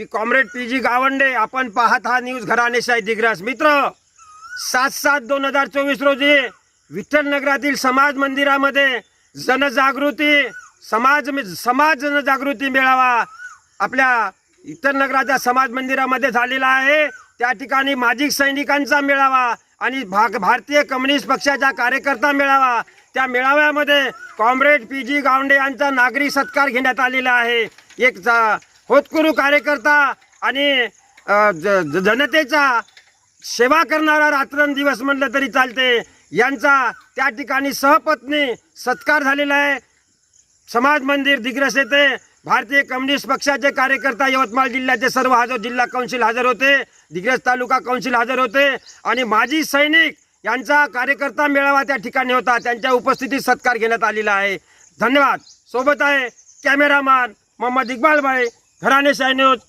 मी comrade P G Gawande आपण पाहत हा न्यूज घराणेशाही दिग्रस. मित्र सात सात दोन हजार चोवीस रोजी विठ्ठलनगरातील समाज मंदिरामध्ये जनजागृती समाज समाज जनजागृती मेळावा आपल्या इतर नगराच्या समाज मंदिरामध्ये झालेला आहे. त्या ठिकाणी माजी सैनिकांचा मेळावा आणि भाग भारतीय कम्युनिस्ट पक्षाचा कार्यकर्ता मेळावा. त्या मेळाव्यामध्ये कॉम्रेड पी जी गावंडे यांचा नागरी सत्कार घेण्यात आलेला आहे. एक होतकुरू कार्यकर्ता आणि ज- जनतेचा सेवा करणारा रात्रंदिवस म्हटलं तरी चालते. यांचा त्या ठिकाणी सहपत्नी सत्कार झालेला आहे. समाज मंदिर दिग्रस येथे भारतीय कम्युनिस्ट पक्षाचे कार्यकर्ता यवतमाळ जिल्ह्याचे सर्व हजर जिल्हा कौन्सिल हजर होते. दिग्रस तालुका कौन्सिल हजर होते. आणि माजी सैनिक यांचा कार्यकर्ता मेळावा त्या ठिकाणी होता. त्यांच्या उपस्थितीत सत्कार घेण्यात आलेला आहे. धन्यवाद. सोबत आहे कॅमेरामॅन मोहम्मद इक्बाल भाई घराणे शाही न्यूज